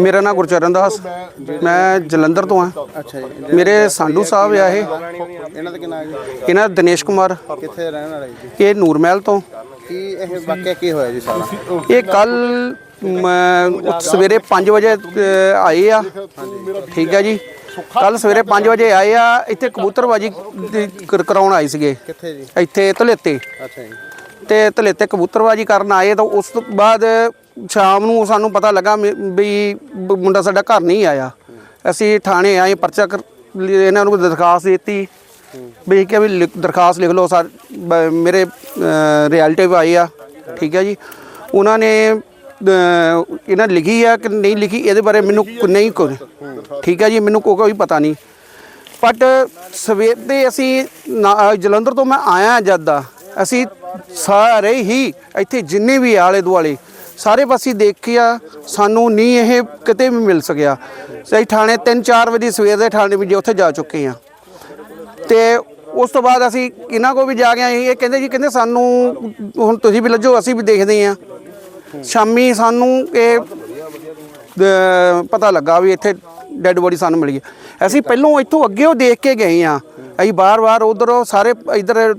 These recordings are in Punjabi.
ਮੇਰਾ ਨਾਮ ਗੁਰਚਰਨ ਦਾਸ। ਮੈਂ ਜਲੰਧਰ ਤੋਂ ਆ ਅੱਛਾ ਜੀ। ਮੇਰੇ ਸਾਂਢੂ ਸਾਹਿਬ ਆ ਇਹ। ਇਹਨਾਂ ਦਾ ਕੀ ਨਾਮ ਇਹਨਾਂ ਦਾ ਦਿਨੇਸ਼ ਕੁਮਾਰ। ਕਿੱਥੇ ਰਹਿਣ ਵਾਲੇ ਜੀ? ਇਹ ਨੂਰਮਹਿਲ ਤੋਂ। ਕੀ ਇਹ ਵਾਕਿਆ ਕੀ ਹੋਇਆ ਜੀ ਸਾਰਾ? ਇਹ ਕੱਲ ਸਵੇਰੇ 5 ਵਜੇ ਆਏ ਆ। ਠੀਕ ਹੈ ਜੀ। ਕੱਲ ਸਵੇਰੇ 5 ਵਜੇ ਆਏ ਆ। ਇੱਥੇ ਕਬੂਤਰਬਾਜੀ ਕਰਾਉਣ ਆਏ ਸੀਗੇ। ਕਿੱਥੇ ਜੀ? ਇੱਥੇ ਧਲੇਤੇ। ਅੱਛਾ ਜੀ। ਤੇ ਧਲੇਤੇ ਕਬੂਤਰਬਾਜੀ ਕਰਨ ਆਏ ਤਾਂ ਉਸ ਤੋਂ ਬਾਅਦ ਸ਼ਾਮ ਨੂੰ ਸਾਨੂੰ ਪਤਾ ਲੱਗਾ ਵੀ ਵੀ ਬ- ਮੁੰਡਾ ਸਾਡਾ ਘਰ ਨਹੀਂ ਆਇਆ। ਅਸੀਂ ਥਾਣੇ ਆਏ ਪਰਚਾ ਕਰ ਲਈ ਇਹਨਾਂ ਨੂੰ ਦਰਖਾਸਤ ਦਿੱਤੀ। ਵੀ ਕਿ ਵੀ ਲਿਖ- ਦਰਖਾਸਤ ਲਿਖ ਲਓ ਸਰ ਬ- ਮੇਰੇ ਰਿਐਲਟਿਵ ਆਏ ਆ ਠੀਕ ਹੈ ਜੀ। ਉਹਨਾਂ ਨੇ ਅ, ਇਹਨਾਂ ਨੇ ਲਿਖੀ ਆ ਕਿ ਨਹੀਂ ਲਿਖੀ ਇਹਦੇ ਬਾਰੇ ਮੈਨੂੰ ਕੋ- ਨਹੀਂ ਕੋਈ ਠੀਕ ਹੈ ਜੀ ਮੈਨੂੰ ਕੋ- ਕੋਈ ਪਤਾ ਨਹੀਂ। ਬਟ ਸਵੇਰ ਦੇ ਅਸੀਂ ਨਾ- ਜਲੰਧਰ ਤੋਂ ਮੈਂ ਆਇਆ ਜਦ ਦਾ। ਅਸੀਂ ਸਾਰੇ ਹੀ ਇੱਥੇ ਜਿੰਨੇ ਵੀ ਆਲੇ ਦੁਆਲੇ ਸਾਰੇ ਪਾਸੇ ਦੇਖਿਆ ਸਾਨੂੰ ਨਹੀਂ ਇਹ ਕਿਤੇ ਵੀ ਮਿਲ ਸਕਿਆ। ਸਹੀ ਥਾਣੇ 3-4 ਵਜੇ ਸਵੇਰ ਦੇ ਥਾਣੇ ਵੀ ਉੱਥੇ ਜਾ ਚੁੱਕੇ ਆ। ਤੇ ਉਸ ਤੋਂ ਬਾਅਦ ਅਸੀਂ ਇਹਨਾਂ ਕੋ ਵੀ ਜਾ ਕੇ ਆਏ, ਇਹ ਕਹਿੰਦੇ ਜੀ, ਕਹਿੰਦੇ ਸਾਨੂੰ ਹੁਣ ਤੁਸੀਂ ਵੀ ਲੱਜੋ, ਅਸੀਂ ਵੀ ਦੇਖਦੇ ਆ। ਸ਼ਾਮੀ ਸਾਨੂੰ ਇਹ ਪਤਾ ਲੱਗਾ ਵੀ ਇੱਥੇ ਡੈੱਡ ਬੋਡੀ ਸਾਨੂੰ ਮਿਲੀ ਹੈ। ਅਸੀਂ ਪਹਿਲੋਂ ਇੱਥੋਂ ਅੱਗੇ ਉਹ ਦੇਖ ਕੇ ਗਏ ਆ। ਅਸੀਂ ਬਾਰ-ਬਾਰ ਉਧਰ ਸਾਰੇ ਇਧਰ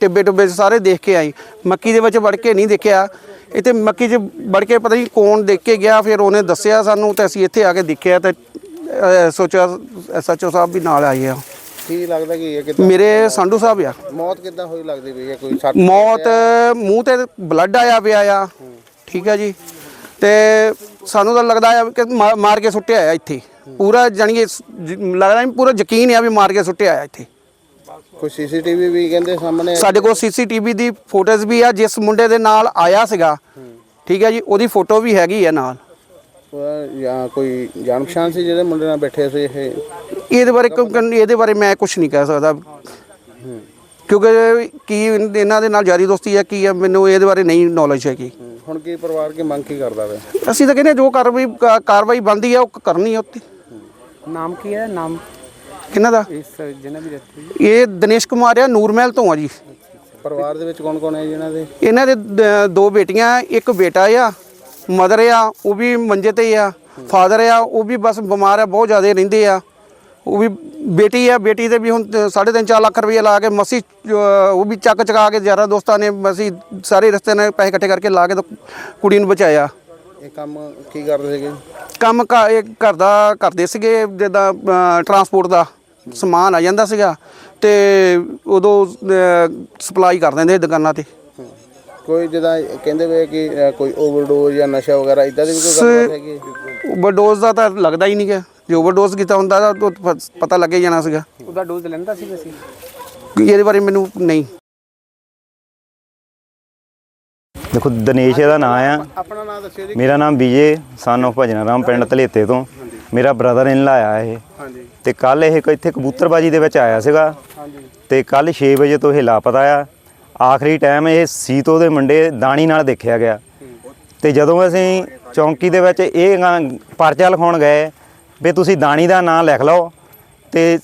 ਟਿੱਬੇ ਟਿੱਬੇ ਸਾਰੇ ਦੇਖ ਕੇ ਆਏ। ਮੱਕੀ ਦੇ ਵਿੱਚ ਵੜ ਕੇ ਨਹੀਂ ਦੇਖਿਆ। ਇੱਥੇ ਮੱਕੀ 'ਚ ਵੜ ਕੇ ਪਤਾ ਨਹੀਂ ਕੌਣ ਦੇਖ ਕੇ ਗਿਆ ਫਿਰ ਉਹਨੇ ਦੱਸਿਆ ਸਾਨੂੰ ਤੇ ਅਸੀਂ ਇੱਥੇ ਆ ਕੇ ਦੇਖਿਆ ਤੇ ਅਹ ਸੋਚਿਆ ਐਸਐਚਓ ਸਾਹਿਬ ਵੀ ਨਾਲ ਆਏ ਆ। ਕੀ ਲੱਗਦਾ ਕਿ ਇਹ ਕਿਦਾਂ ਮੇਰੇ ਸੰਧੂ ਸਾਹਿਬ ਆ। ਮੌਤ ਕਿਦਾਂ ਹੋਈ ਲੱਗਦੀ ਵੀ ਹੈ? ਕੋਈ ਸੱਟ ਮੌਤ ਮੂੰਹ ਤੇ ਬਲੱਡ ਆਇਆ ਪਿਆ ਆ। ਠੀਕ ਹੈ ਜੀ। ਤੇ ਸਾਨੂੰ ਤਾਂ ਲੱਗਦਾ ਆ ਕਿ ਮਾ- ਮਾਰ ਕੇ ਸੁੱਟਿਆ ਆ ਇੱਥੇ। ਪੂਰਾ ਜਾਣੀ ਲੱਗਦਾ ਨਹੀਂ ਪੂਰਾ ਯਕੀਨ ਆ ਵੀ ਮਾਰ ਕੇ ਸੁੱਟਿਆ ਆ ਇੱਥੇ। ਕੋਈ ਸੀਸੀਟੀਵੀ ਵੀ ਕਹਿੰਦੇ ਸਾਹਮਣੇ ਸਾਡੇ ਕੋਲ ਸੀਸੀਟੀਵੀ ਦੀ ਫੋਟੋਜ਼ ਵੀ ਆ ਜਿਸ ਮੁੰਡੇ ਦੇ ਨਾਲ ਆਇਆ ਸੀਗਾ। ਠੀਕ ਹੈ ਜੀ ਉਹਦੀ ਫੋਟੋ ਵੀ ਹੈਗੀ ਆ ਨਾਲ। ਜਾਂ ਕੋਈ ਜਾਣ ਪਛਾਣ ਸੀ ਜਿਹੜੇ ਮੁੰਡੇ ਨਾਲ ਬੈਠੇ ਸੀ ਇਹ? ਇਹਦੇ ਬਾਰੇ ਇਹਦੇ ਬਾਰੇ ਮੈਂ ਕੁਝ ਨਹੀਂ ਕਹਿ ਸਕਦਾ। ਕਿਉਂਕਿ ਕੀ ਇਹਨਾਂ ਦੇ ਨਾਲ ਯਾਰੀ ਦੋਸਤੀ ਹੈ ਕੀ ਹੈ ਮੈਨੂੰ ਇਹਦੇ ਬਾਰੇ ਨਹੀਂ ਨੌਲੇਜ ਹੈਗੀ। ਹੁਣ ਕੀ ਪਰਿਵਾਰ ਕੀ ਮੰਗ ਕੀ ਕਰਦਾ ਵੇ? ਅਸੀਂ ਤਾਂ ਕਹਿੰਦੇ ਹਾਂ ਜੋ ਕਾਰਵਾਈ ਕਾ- ਕਾਰਵਾਈ ਬਣਦੀ ਆ ਉਹ ਕਰਨੀ ਆ ਉੱਤੇ ਨਾਮ ਕੀ ਹੈ? ਨਾਮ ਕਿਹਨਾਂ ਦਾ? ਇਸ ਜਿਹਨਾਂ ਵੀ ਦਿੱਤੀ ਇਹ ਦਿਨੇਸ਼ ਕੁਮਾਰ ਆ ਨੂਰਮਹਿਲ ਤੋਂ ਆ ਜੀ। ਪਰਿਵਾਰ ਦੇ ਵਿੱਚ ਕੌਣ ਕੌਣ ਹੈ ਜੀ ਇਹਨਾਂ ਦੇ? ਇਹਨਾਂ ਦੇ ਦ- ਦੋ ਬੇਟੀਆਂ ਇੱਕ ਬੇਟਾ ਆ ਮਦਰ ਆ ਉਹ ਵੀ ਮੰਜੇ ਤੇ ਆ ਫਾਦਰ ਆ ਉਹ ਵੀ ਬਸ ਬਿਮਾਰ ਆ ਬਹੁਤ ਜ਼ਿਆਦਾ ਰਹਿੰਦੇ ਆ। ਉਹ ਵੀ ਬੇਟੀ ਆ ਬੇਟੀ ਤੇ ਵੀ ਹੁਣ 3.5 4 ਲੱਖ ਰੁਪਏ ਲਾ ਕੇ ਮਸੀ ਉਹ ਵੀ ਚੱਕ ਚਕਾ ਕੇ ਯਾਰਾਂ ਦੋਸਤਾਂ ਨੇ ਮਸੀ ਸਾਰੇ ਰਸਤੇ ਨੇ ਪੈਸੇ ਇਕੱਠੇ ਕਰਕੇ ਲਾ ਕੇ ਤਾਂ ਕੁੜੀ ਨੂੰ ਬਚਾਇਆ। ਇਹ ਕੰਮ ਕੀ ਕਰਦੇ ਸੀਗੇ? ਕੰਮ ਘ- ਇਹ ਘਰ ਦਾ ਕਰਦੇ ਸੀਗੇ ਜਿੱਦਾਂ ਟਰਾਂਸਪੋਰਟ ਦਾ। ਸਮਾਨ ਆ ਜਾਂਦਾ ਸੀਗਾ ਤੇ ਉਦੋਂ ਸਪਲਾਈ ਕਰ ਦਿੰਦੇ ਦੁਕਾਨਾਂ ਤੇ। ਕੋਈ ਜਿਹਦਾ ਕਹਿੰਦੇ ਵੇ ਕਿ ਕੋਈ ਓਵਰਡੋਜ਼ ਜਾਂ ਨਸ਼ਾ ਵਗੈਰਾ ਇਦਾਂ ਦੀ ਵੀ ਕੋਈ ਗੱਲਬਾਤ ਹੈਗੀ? ਓਵਰਡੋਜ਼ ਦਾ ਤਾਂ ਲੱਗਦਾ ਹੀ ਨਹੀਂ ਗਾ ਜੇ ਓਵਰਡੋਜ਼ ਕੀਤਾ ਹੁੰਦਾ ਤਾਂ ਪਤਾ ਲੱਗੇ ਜਾਣਾ ਸੀਗਾ। ਉਹਦਾ ਡੋਜ਼ ਲੈਂਦਾ ਸੀ ਅਸੀਂ ਇਹਦੇ ਬਾਰੇ ਮੈਨੂੰ ਨਹੀਂ। ਦੇਖੋ ਦਿਨੇਸ਼ ਇਹਦਾ ਨਾਮ ਆ। ਆਪਣਾ ਨਾਮ ਦੱਸਿਓ ਜੀ। ਮੇਰਾ ਨਾਮ ਵਿਜੇ ਸਨ of ਭਜਨਾ ਰਾਮ ਪਿੰਡ ਧਲੇਤੇ ਤੋਂ। ਮੇਰਾ ਬ੍ਰਦਰ ਇਨ ਲਾ ਆਇਆ ਇਹ। ਹਾਂਜੀ। ਤੇ ਕੱਲ ਇਹ ਕੋਈ ਇੱਥੇ ਕਬੂਤਰਬਾਜੀ ਦੇ ਵਿੱਚ ਆਇਆ ਸੀਗਾ। ਤੇ ਕੱਲ 6 ਵਜੇ ਤੋਂ ਇਹ ਲਾਪਤਾ ਆ। ਆਖਰੀ ਟਾਈਮ ਇਹ ਸੀਤੋ ਦੇ ਮੁੰਡੇ ਦਾਣੀ ਨਾਲ ਦੇਖਿਆ ਗਿਆ। ਤੇ ਜਦੋਂ ਅਸੀਂ ਚੌਂਕੀ ਦੇ ਵਿੱਚ ਇਹ ਪਰਚਾ ਲਿਖਾਉਣ ਗਏ ਵੀ ਤੁਸੀਂ ਦਾਣੀ ਦਾ ਨਾਂ ਲਿਖ ਲਓ ਤੇ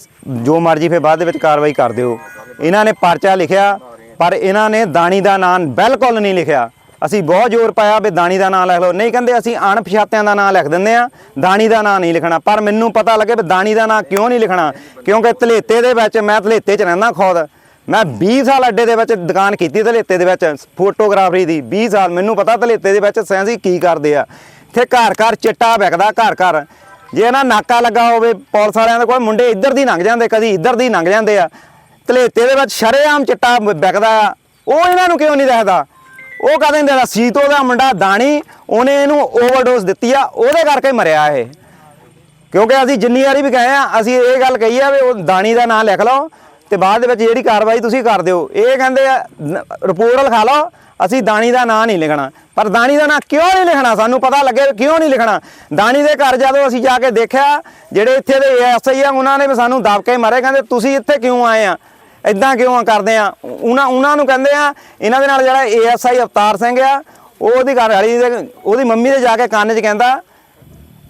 ਜੋ ਮਰਜ਼ੀ ਫਿਰ ਬਾਅਦ ਦੇ ਵਿੱਚ ਕਾਰਵਾਈ ਕਰ ਦਿਓ। ਇਹਨਾਂ ਨੇ ਪਰਚਾ ਲਿਖਿਆ ਪਰ ਇਹਨਾਂ ਨੇ ਦਾਣੀ ਦਾ ਨਾਂ ਬਿਲਕੁਲ ਨਹੀਂ ਲਿਖਿਆ। ਅਸੀਂ ਬਹੁਤ ਜ਼ੋਰ ਪਾਇਆ ਵੀ ਦਾਣੀ ਦਾ ਨਾਂ ਲਿਖ ਲਓ। ਨਹੀਂ ਕਹਿੰਦੇ ਅਸੀਂ ਅਣਪਛਾਤਿਆਂ ਦਾ ਨਾਂ ਲਿਖ ਦਿੰਦੇ ਆ। ਦਾਣੀ ਦਾ ਨਾਂ ਨਹੀਂ ਲਿਖਣਾ। ਪਰ ਮੈਨੂੰ ਪਤਾ ਲੱਗੇ ਵੀ ਦਾਣੀ ਦਾ ਨਾਂ ਕਿਉਂ ਨਹੀਂ ਲਿਖਣਾ? ਕਿਉਂਕਿ ਤਲੇਤੇ ਦੇ ਵਿੱਚ ਮੈਂ ਤਲੇਤੇ 'ਚ ਰਹਿੰਦਾ ਖੁਦ। ਮੈਂ 20 ਸਾਲ ਅੱਡੇ ਦੇ ਵਿੱਚ ਦੁਕਾਨ ਕੀਤੀ ਧਲੇਤੇ ਦੇ ਵਿੱਚ, ਫੋਟੋਗ੍ਰਾਫਰੀ ਦੀ। 20 ਸਾਲ ਮੈਨੂੰ ਪਤਾ ਤਲੇਤੇ ਦੇ ਵਿੱਚ ਸੈਂਸੀ ਕੀ ਕਰਦੇ ਆ। ਇੱਥੇ ਘਰ ਘਰ ਚਿੱਟਾ ਵਿਕਦਾ, ਘਰ ਘਰ। ਜੇ ਨਾ ਨਾਕਾ ਲੱਗਾ ਹੋਵੇ, ਪੁਲਿਸ ਵਾਲਿਆਂ ਦੇ ਕੋਲ ਮੁੰਡੇ ਇੱਧਰ ਦੀ ਲੰਘ ਜਾਂਦੇ, ਕਦੀ ਇੱਧਰ ਦੀ ਲੰਘ ਜਾਂਦੇ ਆ। ਤਲੇਤੇ ਦੇ ਵਿੱਚ ਸ਼ਰੇਆਮ ਚਿੱਟਾ ਵਿਕਦਾ ਆ। ਉਹ ਇਹਨਾਂ ਨੂੰ ਕਿਉਂ ਨਹੀਂ ਦੱਸਦਾ ਉਹ ਕਹਿੰਦੇ ਨੇ ਸੀਤੋ ਦਾ ਮੁੰਡਾ ਦਾਣੀ, ਉਹਨੇ ਇਹਨੂੰ ਓਵਰਡੋਜ਼ ਦਿੱਤੀ ਆ, ਉਹਦੇ ਕਰਕੇ ਮਰਿਆ ਇਹ। ਕਿਉਂਕਿ ਅਸੀਂ ਜਿੰਨੀ ਵਾਰੀ ਵੀ ਕਹੇ ਆ, ਅਸੀਂ ਇਹ ਗੱਲ ਕਹੀ ਆ ਵੀ ਉਹ ਦਾਣੀ ਦਾ ਨਾਂ ਲਿਖ ਲਓ, ਤੇ ਬਾਅਦ ਦੇ ਵਿੱਚ ਜਿਹੜੀ ਕਾਰਵਾਈ ਤੁਸੀਂ ਕਰ ਦਿਓ। ਇਹ ਕਹਿੰਦੇ ਆ ਰਿਪੋਰਟ ਲਿਖਾ ਲਓ, ਅਸੀਂ ਦਾਣੀ ਦਾ ਨਾਂ ਨਹੀਂ ਲਿਖਣਾ। ਪਰ ਦਾਣੀ ਦਾ ਨਾਂ ਕਿਉਂ ਨਹੀਂ ਲਿਖਣਾ? ਸਾਨੂੰ ਪਤਾ ਲੱਗੇ ਵੀ ਕਿਉਂ ਨਹੀਂ ਲਿਖਣਾ। ਦਾਣੀ ਦੇ ਘਰ ਜਦੋਂ ਅਸੀਂ ਜਾ ਕੇ ਦੇਖਿਆ, ਜਿਹੜੇ ਇੱਥੇ ਦੇ ਐਸਆਈ ਆ, ਉਹਨਾਂ ਨੇ ਵੀ ਸਾਨੂੰ ਦਬ ਕੇ ਮਾਰੇ, ਕਹਿੰਦੇ, ਤੁਸੀਂ ਇੱਥੇ ਕਿਉਂ ਆਏ ਆ? ਇਦਾਂ ਕਿਉਂ ਕਰਦੇ ਆ? ਉਹਨਾਂ ਉਹਨਾਂ ਨੂੰ ਕਹਿੰਦੇ ਆ, ਇਹਨਾਂ ਦੇ ਨਾਲ ਜਿਹੜਾ ਏਐਸਆਈ ਅਵਤਾਰ ਸਿੰਘ ਆ, ਉਹ ਉਹਦੀ ਘਰ ਵਾਲੀ ਦੇ, ਉਹਦੀ ਮੰਮੀ ਦੇ ਜਾ ਕੇ ਕੰਨ 'ਚ ਕਹਿੰਦਾ,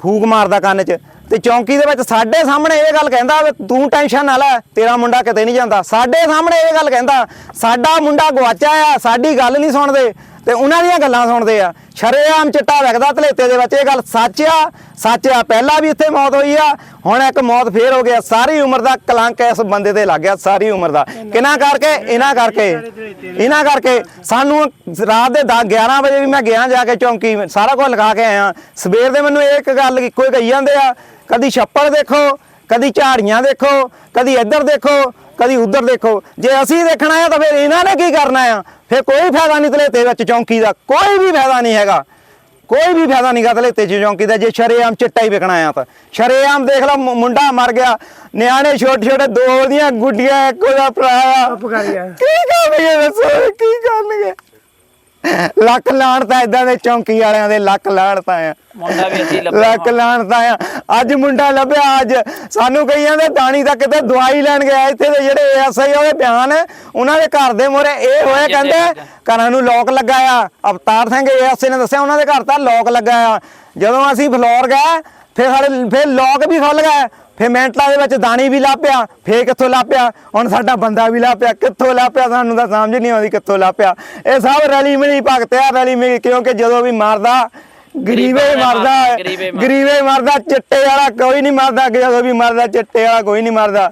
ਫੂਕ ਮਾਰਦਾ ਕੰਨ 'ਚ। ਤੇ ਚੌਂਕੀ ਦੇ ਵਿੱਚ ਸਾਡੇ ਸਾਹਮਣੇ ਇਹ ਗੱਲ ਕਹਿੰਦਾ, ਵੀ ਤੂੰ ਟੈਨਸ਼ਨ ਨਾ ਲੈ, ਤੇਰਾ ਮੁੰਡਾ ਕਿਤੇ ਨਹੀਂ ਜਾਂਦਾ। ਸਾਡੇ ਸਾਹਮਣੇ ਇਹ ਗੱਲ ਕਹਿੰਦਾ, ਸਾਡਾ ਮੁੰਡਾ ਗਵਾਚਾ ਆ, ਸਾਡੀ ਗੱਲ ਨਹੀਂ ਸੁਣਦੇ। ਤੇ ਉਹਨਾਂ ਦੀਆਂ ਗੱਲਾਂ ਸੁਣਦੇ ਆ। ਸ਼ਰੇਆਮ ਚਿੱਟਾ ਵਗਦਾ ਧਲੇਤੇ ਦੇ ਵਿੱਚ। ਇਹ ਗੱਲ ਸੱਚ ਆ। ਸੱਚ ਆ, ਪਹਿਲਾਂ ਵੀ ਇੱਥੇ ਮੌਤ ਹੋਈ ਆ। ਹੁਣ ਇੱਕ ਮੌਤ ਫੇਰ ਹੋ ਗਿਆ ਸਾਰੀ ਉਮਰ ਦਾ ਕਲੰਕ ਇਸ ਬੰਦੇ ਤੇ ਲੱਗ ਗਿਆ, ਸਾਰੀ ਉਮਰ ਦਾ। ਕਿਹਨਾਂ ਕਰਕੇ? ਇਹਨਾਂ ਕਰਕੇ। ਇਹਨਾਂ ਕਰਕੇ। ਸਾਨੂੰ ਰਾਤ ਦੇ 10 11 ਵਜੇ ਵੀ ਮੈਂ ਗਿਆ ਜਾ ਕੇ ਚੌਂਕੀ, ਸਾਰਾ ਕੁਝ ਲਗਾ ਕੇ ਆਇਆ। ਸਵੇਰ ਦੇ ਮੈਨੂੰ ਇੱਕ ਗੱਲ ਇੱਕੋ ਹੀ ਕਹੀ ਜਾਂਦੇ ਆ, ਕਦੀ ਛੱਪੜ ਦੇਖੋ ਕਦੀ ਝਾੜੀਆਂ ਦੇਖੋ ਕਦੀ ਇੱਧਰ ਦੇਖੋ ਕਦੀ ਉੱਧਰ ਦੇਖੋ। ਜੇ ਅਸੀਂ ਦੇਖਣਾ ਆ ਤਾਂ ਫਿਰ ਇਹਨਾਂ ਨੇ ਕੀ ਕਰਨਾ ਆ ਫਿਰ ਕੋਈ ਫਾਇਦਾ ਨਹੀਂ ਧਲੇਤੇ ਵਿੱਚ ਚੌਂਕੀ ਦਾ ਕੋਈ ਵੀ ਫਾਇਦਾ ਨਹੀਂ ਹੈਗਾ। ਕੋਈ ਵੀ ਫਾਇਦਾ ਨਹੀਂ ਗਾ ਧਲੇਤੇ 'ਚ ਚੌਂਕੀ ਦਾ ਜੇ ਸ਼ਰੇਆਮ ਚਿੱਟਾ ਹੀ ਵਿਕਣਾ ਆ ਤਾਂ। ਸ਼ਰੇਆਮ ਦੇਖ ਮੁ- ਮੁੰਡਾ ਮਰ ਗਿਆ ਨਿਆਣੇ ਛੋਟੇ ਛੋਟੇ ਦੋ ਦੀਆਂ ਗੁੱਡੀਆਂ ਇੱਕੋ ਦਾ ਭਰਾ ਆ। ਕੀ ਕਰਨਗੇ ਦੱਸੋ ਕੀ ਕਰਨਗੇ? ਲੱਖ ਲਾਣ ਤਾਂ ਇਦਾਂ ਦੇ ਚੌਂਕੀ ਵਾਲਿਆਂ ਦੇ ਲੱਖ ਲਾਣ ਤਾਂ ਆ। ਮੁੰਡਾ ਵੀ ਅਸੀਂ ਲੱਭਿਆ ਲੱਖ ਲਾਣ ਤਾਂ ਆ। ਅੱਜ ਮੁੰਡਾ ਲੱਭਿਆ ਅੱਜ। ਸਾਨੂੰ ਕਈ ਜਾਂਦੇ ਦਾਣੀ ਤਾਂ ਕਿਤੇ ਦਵਾਈ ਲੈਣ ਗਿਆ। ਇੱਥੇ ਦੇ ਜਿਹੜੇ ਐਸਆਈ ਉਹਦੇ ਬਿਆਨ ਉਹਨਾਂ ਦੇ ਘਰ ਦੇ ਮੋਰੇ ਇਹ ਹੋਇਆ ਕਹਿੰਦੇ ਘਰਾਂ ਨੂੰ ਲੋਕ ਲੱਗਾ ਆ ਅਵਤਾਰ ਸਿੰਘ ਐਸਆਈ ਨੇ ਦੱਸਿਆ ਉਹਨਾਂ ਦੇ ਘਰ ਤਾਂ ਲੋਕ ਲੱਗਾ ਆ ਜਦੋਂ ਅਸੀਂ ਫਲੋਰ ਗਏ ਫਿਰ ਸਾਡੇ ਫਿਰ ਲੋਕ ਵੀ ਖੁੱਲ ਗਏ। ਫਿਰ ਮੈਂਟਲਾਂ ਦੇ ਵਿੱਚ ਦਾਣੀ ਵੀ ਲਾਪਿਆ ਫੇਰ ਕਿੱਥੋਂ ਲਾਪਿਆ ਹੁਣ ਸਾਡਾ ਬੰਦਾ ਵੀ ਲਾਪਿਆ ਕਿੱਥੋਂ ਲਾਪਿਆ ਸਾਨੂੰ ਤਾਂ ਸਮਝ ਨਹੀਂ ਆਉਂਦੀ ਕਿੱਥੋਂ ਲਾਪਿਆ ਇਹ ਸਭ ਰਲੀ ਮਿਲੀ ਭਗਤ ਆ ਰਲੀ ਮਿਲੀ ਕਿਉਂਕਿ ਜਦੋਂ ਵੀ ਮਰਦਾ ਗਰੀਬੇ ਮਰਦਾ। ਗਰੀਬੇ ਮਰਦਾ। ਚਿੱਟੇ ਵਾਲਾ ਕੋਈ ਨਹੀਂ ਮਰਦਾ ਜਦੋਂ ਵੀ ਮਰਦਾ ਚਿੱਟੇ ਵਾਲਾ ਕੋਈ ਨਹੀਂ ਮਰਦਾ।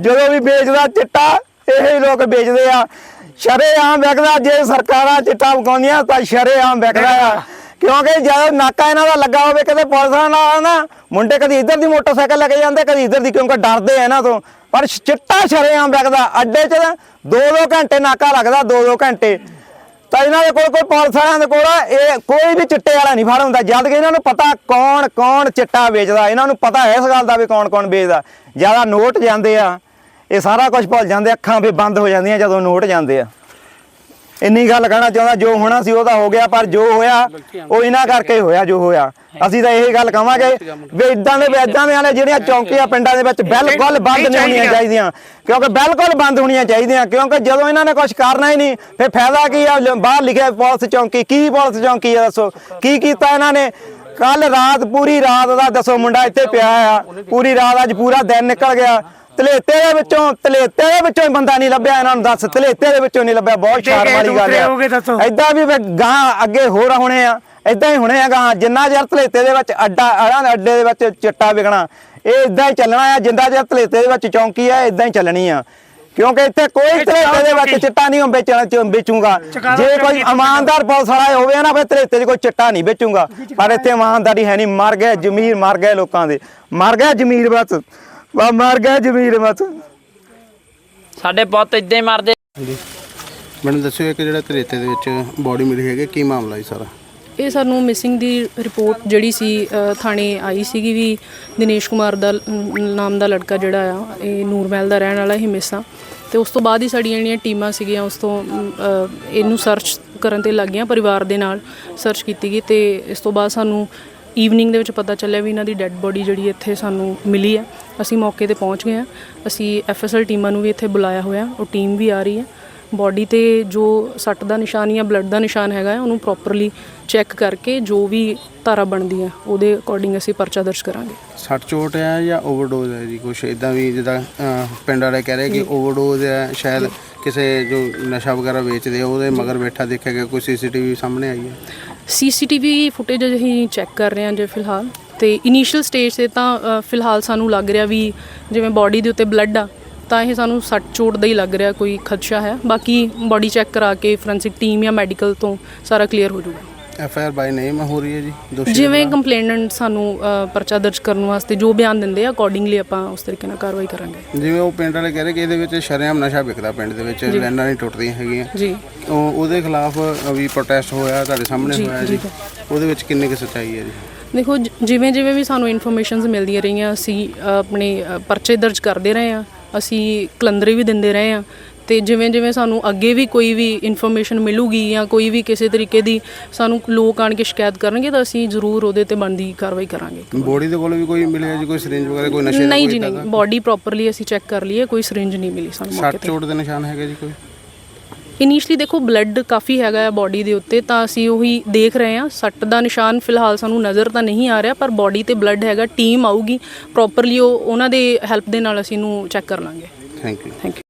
ਜਦੋਂ ਵੀ ਵੇਚਦਾ ਚਿੱਟਾ ਇਹ ਲੋਕ ਵੇਚਦੇ ਆ। ਸ਼ਰੇਆਮ ਵਿਕਦਾ ਜੇ ਸਰਕਾਰਾਂ ਚਿੱਟਾ ਵਿਕਾਉਂਦੀਆਂ ਤਾਂ ਸ਼ਰੇਆਮ ਵਿਕਦਾ ਆ। ਕਿਉਂਕਿ ਜਦੋਂ ਨਾਕਾ ਇਹਨਾਂ ਦਾ ਲੱਗਾ ਹੋਵੇ ਕਦੇ ਪੁਲਿਸ ਨਾਲ ਨਾ ਮੁੰਡੇ ਕਦੀ ਇੱਧਰ ਦੀ ਮੋਟਰਸਾਈਕਲ ਲੈ ਕੇ ਜਾਂਦੇ, ਕਦੀ ਇੱਧਰ ਦੀ, ਕਿਉਂਕਿ ਡਰਦੇ ਆ ਇਹਨਾਂ ਤੋਂ। ਪਰ ਚਿੱਟਾ ਸ਼ਰੇਆਮ ਵਿਕਦਾ, ਅੱਡੇ 'ਚ ਦੋ ਦੋ ਘੰਟੇ ਨਾਕਾ ਲੱਗਦਾ ਦੋ ਦੋ ਘੰਟੇ। ਤਾਂ ਇਹਨਾਂ ਦੇ ਕੋਲ ਕੋਈ ਪੁਲਿਸ ਵਾਲਿਆਂ ਦੇ ਕੋਲ ਇਹ ਕੋਈ ਵੀ ਚਿੱਟੇ ਵਾਲਾ ਨਹੀਂ ਫੜ ਹੁੰਦਾ, ਜਦ ਕਿ ਇਹਨਾਂ ਨੂੰ ਪਤਾ ਕੌਣ ਕੌਣ ਚਿੱਟਾ ਵੇਚਦਾ। ਇਹਨਾਂ ਨੂੰ ਪਤਾ ਹੈ ਇਸ ਗੱਲ ਦਾ ਵੀ ਕੌਣ ਕੌਣ ਵੇਚਦਾ। ਜ਼ਿਆਦਾ ਨੋਟ ਜਾਂਦੇ ਆ, ਇਹ ਸਾਰਾ ਕੁਝ ਭੁੱਲ ਜਾਂਦੇ, ਅੱਖਾਂ ਵੀ ਬੰਦ ਹੋ ਜਾਂਦੀਆਂ ਜਦੋਂ ਨੋਟ ਜਾਂਦੇ ਆ। ਇੰਨੀ ਗੱਲ ਕਹਿਣਾ ਚਾਹੁੰਦਾ ਜੋ ਹੋਣਾ ਸੀ ਉਹ ਤਾਂ ਹੋ ਗਿਆ ਪਰ ਜੋ ਹੋਇਆ ਉਹ ਇਹਨਾਂ ਕਰਕੇ ਹੋਇਆ ਜੋ ਹੋਇਆ। ਅਸੀਂ ਤਾਂ ਇਹ ਗੱਲ ਕਵਾਂਗੇ ਵੀ ਇਦਾਂ ਦੇ ਇਦਾਂ ਦੇ ਵਾਲੇ ਜਿਹੜੀਆਂ ਚੌਂਕੀਆਂ ਪਿੰਡਾਂ ਦੇ ਵਿੱਚ ਬਿਲਕੁਲ ਬੰਦ ਨਹੀਂ ਹੋਣੀਆਂ ਚਾਹੀਦੀਆਂ। ਕਿਉਂਕਿ ਬਿਲਕੁਲ ਬੰਦ ਹੋਣੀਆਂ ਚਾਹੀਦੀਆਂ ਕਿਉਂਕਿ ਜਦੋਂ ਇਹਨਾਂ ਨੇ ਕੁਝ ਕਰਨਾ ਹੀ ਨਹੀਂ ਫਿਰ ਫਾਇਦਾ ਕੀ ਆ? ਬਾਹਰ ਲਿਖਿਆ ਪੁਲਿਸ ਚੌਂਕੀ ਕੀ ਪੁਲਿਸ ਚੌਂਕੀ ਆ ਦੱਸੋ? ਕੀ ਕੀਤਾ ਇਹਨਾਂ ਨੇ? ਕੱਲ ਰਾਤ ਪੂਰੀ ਰਾਤ ਦਾ ਦੱਸੋ ਮੁੰਡਾ ਇੱਥੇ ਪਿਆ ਆ। ਪੂਰੀ ਰਾਤ ਅੱਜ ਪੂਰਾ ਦਿਨ ਨਿਕਲ ਗਿਆ। ਤਲੇਤੇ ਦੇ ਵਿੱਚੋਂ ਤਲੇਤੇ ਦੇ ਵਿੱਚੋਂ ਹੀ ਬੰਦਾ ਨਹੀਂ ਲੱਭਿਆ ਇਹਨਾਂ ਨੂੰ ਦੱਸ। ਤਲੇਤੇ ਦੇ ਵਿੱਚੋਂ ਨਹੀਂ ਲੱਭਿਆ ਬਹੁਤ ਸ਼ਰਮ ਵਾਲੀ ਗੱਲ ਆ। ਐਦਾਂ ਵੀ ਗਾਂ ਅੱਗੇ ਹੋਰ ਹੋਣੇ ਆ ਐਦਾਂ ਹੀ ਹੋਣੇ ਆ ਗਾਂ ਜਿੰਨਾ ਚਿਰ ਤਲੇਤੇ ਦੇ ਵਿੱਚ ਅੱਡਾ ਅੜਾਂ ਅੱਡੇ ਦੇ ਵਿੱਚ ਚਿੱਟਾ ਵਿਕਣਾ ਇਹ ਇਦਾਂ ਹੀ ਚੱਲਣਾ ਆ ਜਿੰਦਾ ਚਿਰ ਤਲੇਤੇ ਦੇ ਵਿੱਚ ਚੌਂਕੀ ਆ ਇਦਾਂ ਹੀ ਚੱਲਣੀ ਆ। ਕਿਉਂਕਿ ਇੱਥੇ ਕੋਈ ਤਲੇਤੇ ਦੇ ਵਿੱਚ ਚਿੱਟਾ ਨਹੀਂ ਵੇਚਣਾ ਚ- ਵੇਚੂਗਾ। ਜੇ ਕੋਈ ਇਮਾਨਦਾਰ ਪੁਲਿਸ ਵਾਲਾ ਹੋਵੇ ਨਾ ਫਿਰ ਤਲੇਤੇ 'ਚ ਕੋਈ ਚਿੱਟਾ ਨਹੀਂ ਵੇਚੂਗਾ। ਪਰ ਇੱਥੇ ਇਮਾਨਦਾਰੀ ਹੈ ਨਹੀਂ ਮਰ ਗਏ ਜ਼ਮੀਰ ਮਰ ਗਏ ਲੋਕਾਂ ਦੇ। ਮਰ ਗਿਆ ਜ਼ਮੀਰ ਬਸ। ਵਾ ਮਰ ਗਿਆ ਜ਼ਮੀਰ ਬਸ ਸਾਡੇ ਪੁੱਤ ਇਦਾਂ ਹੀ ਮਰਦੇ। ਮੈਨੂੰ ਦੱਸਿਓ ਇੱਕ ਜਿਹੜਾ ਧਰੇਤੇ ਦੇ ਵਿੱਚ ਬੋਡੀ ਮਿਲੀ ਹੈਗੀ ਕੀ ਮਾਮਲਾ ਜੀ ਸਾਰਾ? ਇਹ ਸਾਨੂੰ ਮਿਸਿੰਗ ਦੀ ਰਿਪੋਰਟ ਜਿਹੜੀ ਸੀ ਅ, ਥਾਣੇ ਆਈ ਸੀਗੀ ਵੀ ਦਿਨੇਸ਼ ਕੁਮਾਰ ਦਾ ਨਾਮ ਦਾ ਲੜਕਾ ਜਿਹੜਾ ਆ ਇਹ ਨੂਰਮਹਿਲ ਦਾ ਰਹਿਣ ਵਾਲਾ ਹੀ ਮਿਸ। ਆ ਤੇ ਉਸ ਤੋਂ ਬਾਅਦ ਹੀ ਸਾਡੀਆਂ ਜਿਹੜੀਆਂ ਟੀਮਾਂ ਸੀਗੀਆਂ ਉਸ ਤੋਂ ਅ, ਇਹਨੂੰ ਸਰਚ ਕਰਨ ਤੇ ਲੱਗੀਆਂ ਪਰਿਵਾਰ ਦੇ ਨਾਲ ਸਰਚ ਕੀਤੀ ਗਈ ਤੇ ਇਸ ਤੋਂ ਬਾਅਦ ਸਾਨੂੰ ਈਵਨਿੰਗ ਦੇ ਵਿੱਚ ਪਤਾ ਚੱਲਿਆ ਵੀ ਇਹਨਾਂ ਦੀ ਡੈੱਡ ਬੋਡੀ ਜਿਹੜੀ ਇੱਥੇ ਸਾਨੂੰ ਮਿਲੀ ਹੈ। ਅਸੀਂ ਮੌਕੇ ਤੇ ਪਹੁੰਚ ਗਏ ਹਾਂ। ਅਸੀਂ ਐਫਐਸਐਲ ਟੀਮਾਂ ਨੂੰ ਵੀ ਇੱਥੇ ਬੁਲਾਇਆ ਹੋਇਆ। ਉਹ ਟੀਮ ਵੀ ਆ ਰਹੀ ਹੈ। ਬੋਡੀ ਤੇ ਜੋ ਸੱਟ ਦਾ ਨਿਸ਼ਾਨ ਜਾਂ ਬਲੱਡ ਦਾ ਨਿਸ਼ਾਨ ਹੈਗਾ ਉਹਨੂੰ ਪ੍ਰੋਪਰਲੀ ਚੈੱਕ ਕਰਕੇ ਜੋ ਵੀ ਧਾਰਾ ਬਣਦੀ ਹੈ ਉਹਦੇ ਅਕੋਰਡਿੰਗ ਅਸੀਂ ਪਰਚਾ ਦਰਜ ਕਰਾਂਗੇ। ਸੱਟ ਚੋਟ ਹੈ ਜਾਂ ਓਵਰਡੋਜ਼ ਹੈ ਜੀ? ਕੁਛ ਇਦਾਂ ਵੀ ਜਿੱਦਾਂ ਪਿੰਡ ਵਾਲੇ ਕਹਿ ਰਹੇ ਕਿ ਓਵਰਡੋਜ਼ ਹੈ ਸ਼ਾਇਦ ਕਿਸੇ ਜੋ ਨਸ਼ਾ ਵਗੈਰਾ ਵੇਚਦੇ ਆ ਉਹਦੇ ਮਗਰ ਬੈਠਾ ਦੇਖਿਆ ਗਿਆ ਕੋਈ ਸੀਸੀਟੀਵੀ ਸਾਹਮਣੇ ਆਈ ਹੈ? ਸੀਸੀਟੀਵੀ ਫੁਟੇਜ ਅਸੀਂ ਚੈੱਕ ਕਰ ਰਹੇ ਹਾਂ ਜੇ ਫਿਲਹਾਲ। ਤੇ ਇਨੀਸ਼ੀਅਲ ਸਟੇਜ ਤੇ ਤਾਂ ਅ, ਫਿਲਹਾਲ ਸਾਨੂੰ ਲੱਗ ਰਿਹਾ ਵੀ ਜਿਵੇਂ ਬਾਡੀ ਦੇ ਉੱਤੇ ਬਲੱਡ ਆ ਤਾਂ ਇਹ ਸਾਨੂੰ ਸੱਟ ਚੋਟ ਦਾ ਹੀ ਲੱਗ ਰਿਹਾ ਕੋਈ ਖਦਸ਼ਾ ਹੈ। ਬਾਕੀ ਬਾਡੀ ਚੈੱਕ ਕਰਾ ਕੇ ਫੋਰੈਂਸਿਕ ਟੀਮ ਜਾਂ ਮੈਡੀਕਲ ਤੋਂ ਸਾਰਾ ਕਲੀਅਰ ਹੋ ਜਾਊਗਾ। ਐਫ ਆਈ ਆਰ ਬਾਈ ਨੇਮ ਹੋ ਰਹੀ ਹੈ ਜੀ ਦੋਸ਼ੀ ਦੇ ਜਿਵੇਂ ਖਿਲਾਫ਼? ਕੰਪਲੇਨੈਂਟ ਸਾਨੂੰ ਅ, ਪਰਚਾ ਦਰਜ ਕਰਨ ਵਾਸਤੇ ਜੋ ਬਿਆਨ ਦਿੰਦੇ ਆ ਅਕੋਰਡਿੰਗਲੀ ਆਪਾਂ ਉਸ ਤਰੀਕੇ ਨਾਲ ਕਾਰਵਾਈ ਕਰਾਂਗੇ। ਜਿਵੇਂ ਉਹ ਪਿੰਡ ਵਾਲੇ ਕਹਿ ਰਹੇ ਕਿ ਇਹਦੇ ਵਿੱਚ ਸ਼ਰੇਆਮ ਨਸ਼ਾ ਵਿਕਦਾ ਪਿੰਡ ਦੇ ਵਿੱਚ ਲੈਂਡਾਂ ਨਹੀਂ ਟੁੱਟਦੀਆਂ ਹੈਗੀਆਂ। ਜੀ। ਉਹ ਉਹਦੇ ਖਿਲਾਫ ਵੀ ਪ੍ਰੋਟੈਸਟ ਹੋਇਆ ਤੁਹਾਡੇ ਸਾਹਮਣੇ ਜੀ, ਹੋਇਆ ਜੀ। ਜੀ ਉਹਦੇ ਵਿੱਚ ਕਿੰਨੀ ਕੁ ਸੱਚਾਈ ਹੈ ਜੀ? ਦੇਖੋ ਜਿਵੇਂ ਜਿਵੇਂ ਵੀ ਸਾਨੂੰ ਇਨਫੋਰਮੇਸ਼ਨਸ ਮਿਲਦੀਆਂ ਰਹੀਆਂ ਅਸੀਂ ਆਪਣੇ ਪਰਚੇ ਦਰਜ ਕਰਦੇ ਰਹੇ ਹਾਂ ਅਸੀਂ ਕਲੰਦਰੇ ਵੀ ਦਿੰਦੇ ਰਹੇ ਹਾਂ ਤੇ ਜਿਵੇਂ ਜਿਵੇਂ ਸਾਨੂੰ ਅੱਗੇ ਵੀ ਕੋਈ ਵੀ ਇਨਫੋਰਮੇਸ਼ਨ ਮਿਲੂਗੀ ਜਾਂ ਕੋਈ ਵੀ ਕਿਸੇ ਤਰੀਕੇ ਦੀ ਸਾਨੂੰ ਲੋਕ ਆਣ ਕੇ ਸ਼ਿਕਾਇਤ ਕਰਨਗੇ ਤਾਂ ਅਸੀਂ ਜ਼ਰੂਰ ਉਹਦੇ ਤੇ ਬਣਦੀ ਕਾਰਵਾਈ ਕਰਾਂਗੇ। ਬੋਡੀ ਦੇ ਕੋਲ ਵੀ ਕੋਈ ਮਿਲਿਆ ਜੀ ਕੋਈ ਸਿਰਿੰਜ ਵਗੈਰਾ ਕੋਈ ਨਸ਼ੇ ਨਹੀਂ ਜੀ ਨਹੀਂ? ਬਾਡੀ ਪ੍ਰੋਪਰਲੀ ਅਸੀਂ ਚੈੱਕ ਕਰ ਲਈਏ ਕੋਈ ਸਿਰਿੰਜ ਨਹੀਂ ਮਿਲੀ ਸਾਨੂੰ ਮੌਕੇ ਤੇ। ਚੋਟ ਦੇ ਨਿਸ਼ਾਨ ਹੈਗੇ ਜੀ ਕੋਈ? ਇਨੀਸ਼ੀਅਲੀ ਦੇਖੋ ਬਲੱਡ ਕਾਫੀ ਹੈਗਾ ਹੈ ਬਾਡੀ ਦੇ ਉੱਤੇ ਤਾਂ ਅਸੀਂ ਉਹੀ ਦੇਖ ਰਹੇ ਹਾਂ। ਸੱਟ ਦਾ ਨਿਸ਼ਾਨ ਫਿਲਹਾਲ ਸਾਨੂੰ ਨਜ਼ਰ ਤਾਂ ਨਹੀਂ ਆ ਰਿਹਾ ਪਰ ਬਾਡੀ ਤੇ ਬਲੱਡ ਹੈਗਾ ਟੀਮ ਆਊਗੀ। ਪ੍ਰੋਪਰਲੀ ਉਹ ਉਹਨਾਂ ਦੇ ਹੈਲਪ ਦੇ ਨਾਲ ਅਸੀਂ ਇਹਨੂੰ ਚੈੱਕ ਕਰ ਲਾਂਗੇ। Thank you thank you